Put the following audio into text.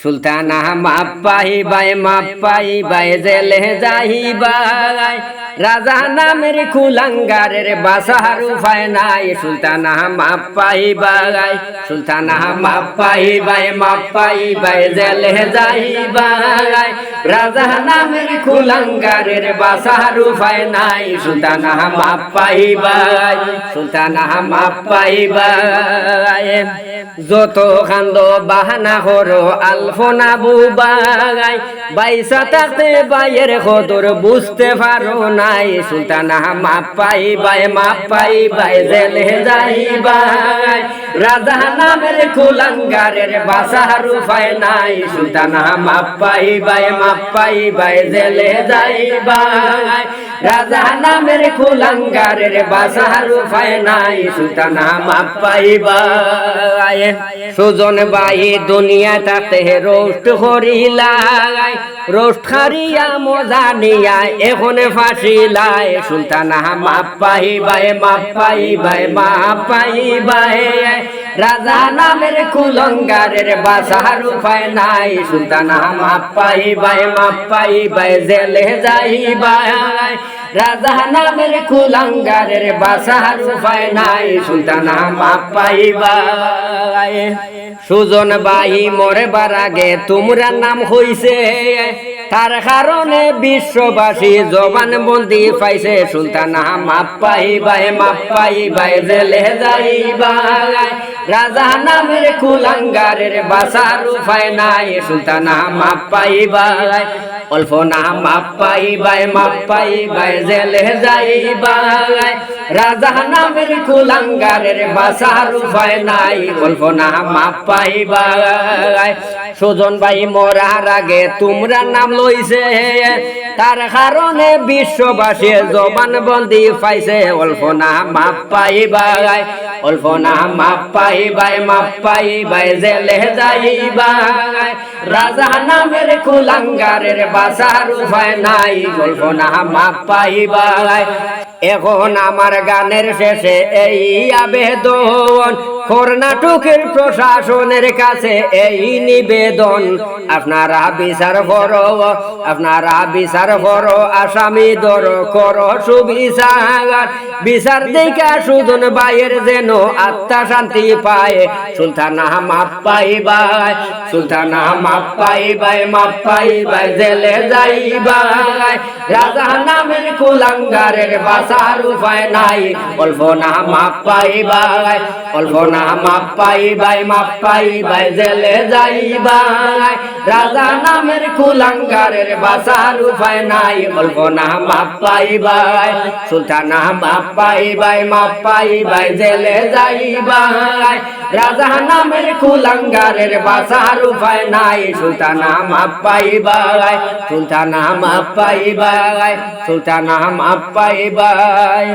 সুলতানা মাপাই বাই মাপাই বাই জেলে যাইবাই। রাজা নামের কুলাঙ্গারের বাসাহার উপায় নাই। সুলতানা মাপাই বাই সুলতানা মাপাই বাই মাপাই বাই জেলে যাইবাই রাজা নামের কুলাঙ্গারের বাসাহার উপায় নাই। সুলতানা মাপাই বাই সুলতানা মাপাই বাই যত কান্দ বাহানা করো, আলফোনা বুবাই বাইসা থাকতে বাইয়ের খদর বুঝতে পারো নাই সুলতানা মাপাই বাই মাপাই বাই জেলে যাই বাই রাজা নামের কুলাঙ্গারের বাসার উপায় নাই সুলতানা মাপাই বাই মাপাই বাই জেলে যাই বাই রাজা নামের কুলাঙ্গারের বাসার উপায় নাই সুলতানা মাপাই বাই সুজন বাই দুনিয়া তাতে রোস্ট করিলাই রোস্ট খারিয়া মজা নিয়া এখন ফাঁসিলাই সুলতানা মাপাই বাই মাপাই বাই মাপাই বাই। রাজা নামের কুলঙ্গারের বাসার উপায় নাই। সুলতানা মাপাই বাই মাপাই বাই, জেলে যাই বাই। রাজা নামের কুলঙ্গারের বাসার উপায় নাই। সুলতানা মাপাই বাই। সুজন বাই, মরে বারাগে, তোমরা নাম হইছে। তার কারণে বিশ্ববাসী জবান বন্দি পাইছে। সুলতানা মাপাই বাই মাপাই বাই জেলে যাই বাই রাজা নামের কুলাঙ্গারের বাসার উপায় নাই। সুলতানা মাপাই বাই অল্প না মাপাই বাই মাপাই বাই জেলে যাই বাই রাজা নামের কুলাঙ্গারের বাসার উপায় নাই। অল্প না মাপাই বাই সুজন ভাই, মরার আগে তোমরা নাম লইছে তার কারণে বিশ্ববাসী জবান বন্দি পাইছে। অল্প মাপ পাই বাই অল্প মাপ মাপ জেলে রাজা নামের কুলাঙ্গারের বাসার উপায় নাই এখন আমার গানের শেষে এই আবেদন কর্ণাটকের প্রশাসনের কাছে এই নিবেদন। আপনারা বিচার করো, আপনারা বিচার করো, আসামি দর করো, সুবিচার। বিচার দেখা সুদন বাইয়ের যেন আত্মা শান্তি পায়। সুলতানা মাপ পাই বাই সুলতানা মাপ পাই বাই মাপ পাই বাই জেলে যাই বাই রাজা নামের কুলাঙ্গারের বাসার উপায় নাই। অল্প না মাপ পাই বাই অল্প না মাপ পাই বাই মাপ পাই বাই, জেলে যাই বাই রাজা নামের কুলাঙ্গারের বাসার উপায় নাই অল্প না মাপ পাই বাই। সুলতানা মাপ পাই বাই মাপ পাই বাই, জেলে যাই বাই রাজা নামের কুলাঙ্গারের বাসার উপায় নাই, সুলতানা মাপ পাই বাই। সুলতানা মাপ পাই বাই, সুলতানা মাপ পাই বাই।